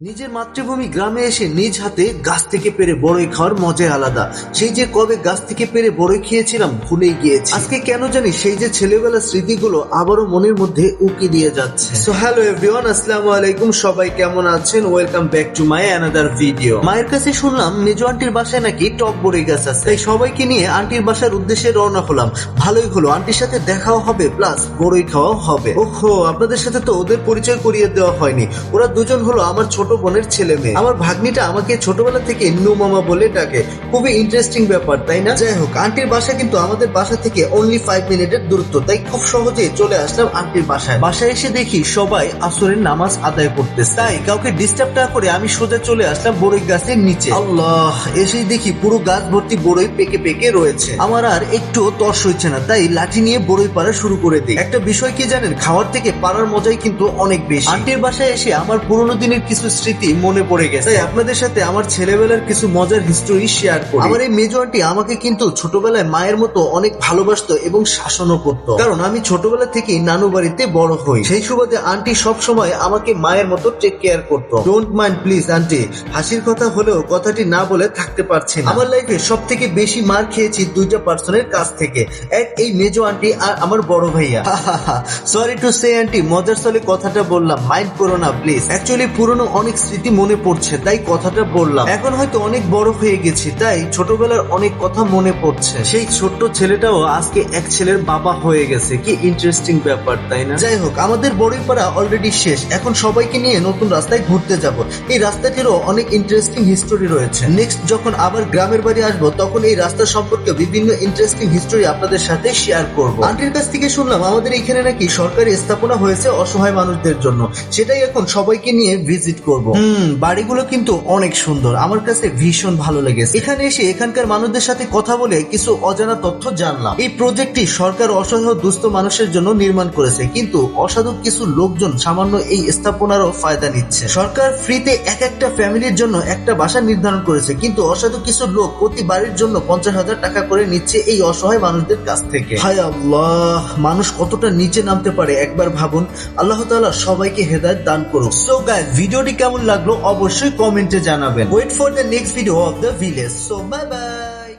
নিজের মাতৃভূমি গ্রামে এসে নিজ হাতে গাছ থেকে পেরে বড়ই খাওয়ার মজাই আলাদা। সেই যে কবে গাছ থেকে পেরে বড়ই খেয়েছিলাম ভুলেই গিয়েছি। আজকে কেন জানি সেই যে ছেলেবেলার স্মৃতিগুলো আবারও মনের মধ্যে উকি দিয়ে যাচ্ছে। সো হ্যালো এভরিওয়ান আসসালামু আলাইকুম। সবাই কেমন আছেন? Welcome back to my another video মায়ের কাছে শুনলাম মেজো আন্টির বাসায় নাকি টক বড়ই গাছ আছে। তাই সবাইকে নিয়ে আন্টির বাসার উদ্দেশ্যে রওনা হলাম। ভালোই হলো আন্টির সাথে দেখাও হবে প্লাস বড়ই খাওয়াও হবে। ওহো আপনাদের সাথে তো ওদের পরিচয় করিয়ে দেওয়া হয়নি। ওরা দুজন হলো আমার ছোট বোনের ছেলে মেয়ে। আমার ভাগ্নিটা আমাকে ছোটবেলা থেকে নু মামা বলে ডাকে। খুবই ইন্টারেস্টিং ব্যাপার, তাই না? যাই হোক, আন্টির বাসা কিন্তু আমাদের বাসা থেকে অনলি ফাইভ মিনিটের দূরত্ব, তাই খুব সহজে চলে আসলাম আন্টির বাসায়। বাসায় এসে দেখি সবাই আসরের নামাজ আদায় করতেছে। তাই কাউকে ডিস্টার্ব না করে আমি সোজা চলে আসলাম বড়ই গাছের নিচে। আল্লাহ, এসেই দেখি পুরো গাছ ভর্তি বড়ই পেকে পেকে রয়েছে। আমার আর একটু তর্স হচ্ছে না, তাই লাঠি নিয়ে বড়ই পাড়া শুরু করে দিই। একটা বিষয় কি জানেন, খাওয়ার থেকে পাড়ার মজাই কিন্তু অনেক বেশি। আন্টির বাসায় এসে আমার পুরোনো দিনের কিছু স্মৃতি মনে পড়ে গেছে। তাই আপনাদের সাথে আমার ছেলেবেলার কিছু মজার হিস্টোরি শেয়ার করি। আমার এই মেজো আন্টি আমাকে কিন্তু ছোটবেলায় মায়ের মতো অনেক ভালোবাসতো এবং শাসনও করতো। কারণ আমি ছোটবেলা থেকেই নানু বাড়িতে বড় হই। সেই সুবাদে আন্টি সব সময় আমাকে মায়ের মতো টেক কেয়ার করতো। ডোন্ট মাইন্ড প্লিজ আন্টি হাসির কথা হলেও কথাটি না বলে থাকতে পারছি না। আমার লাইফে সব থেকে বেশি মার খেয়েছি দুইটা পার্সনের কাছ থেকে। এক এই মেজো আন্টি আর আমার বড় ভাইয়া। সরি টু সে আন্টি মজার চলে কথাটা বললাম। মাইন্ড করো না প্লিজ অ্যাকচুয়ালি পুরনো অনেক স্মৃতি মনে পড়ছে, তাই কথাটা বললাম। এখন হয়তো অনেক বড় হয়ে গেছি, তাই ছোটবেলার অনেক কথা মনে পড়ছে। সেই ছোট্ট ছেলেটাও আজকে এক ছেলের বাবা হয়ে গেছে, কি ইন্টারেস্টিং ব্যাপার, তাই না? যাই হোক আমাদের বড়ইপাড়া অলরেডি শেষ। এখন সবাইকে নিয়ে নতুন রাস্তায় ঘুরতে যাব। এই রাস্তাটিরও অনেক ইন্টারেস্টিং হিস্টোরি রয়েছে। নেক্সট যখন আবার গ্রামের বাড়ি আসব, তখন এই রাস্তা সম্পর্কে বিভিন্ন ইন্টারেস্টিং হিস্টোরি আপনাদের সাথে শেয়ার করব। আন্টির কাছ থেকে শুনলাম, আমাদের এখানে নাকি সরকারি স্থাপনা হয়েছে অসহায় মানুষদের জন্য। সেটাই এখন সবাইকে নিয়ে ভিজিট করব। হুম, বাড়িগুলো কিন্তু অনেক সুন্দর। আমার কাছে ভীষণ ভালো লেগেছে। এখানে এসে এখানকার মানুষদের সাথে কথা বলে কিছু অজানা তথ্য জানলাম। এই প্রজেক্টটি সরকার অসহায় দুস্থ মানুষের জন্য নির্মাণ করেছে, কিন্তু অসাধু কিছু লোকজন সামান্য এই স্থাপনারও ফায়দা নিচ্ছে। সরকার ফ্রিতে এক একটা ফ্যামিলির জন্য একটা বাসা নির্ধারণ করেছে, কিন্তু অসাধু কিছু লোক প্রতি বাড়ির জন্য পঞ্চাশ হাজার টাকা করে নিচ্ছে এই অসহায় মানুষদের কাছ থেকে। হায় আল্লাহ, মানুষ কতটা নিচে নামতে পারে একবার ভাবুন। আল্লাহ তাআলা সবাইকে হেদায়েত দান করুক। সো গাইস ভিডিওটি কেমন লাগল অবশ্যই কমেন্টে জানাবেন। Wait for the next video of the village so bye bye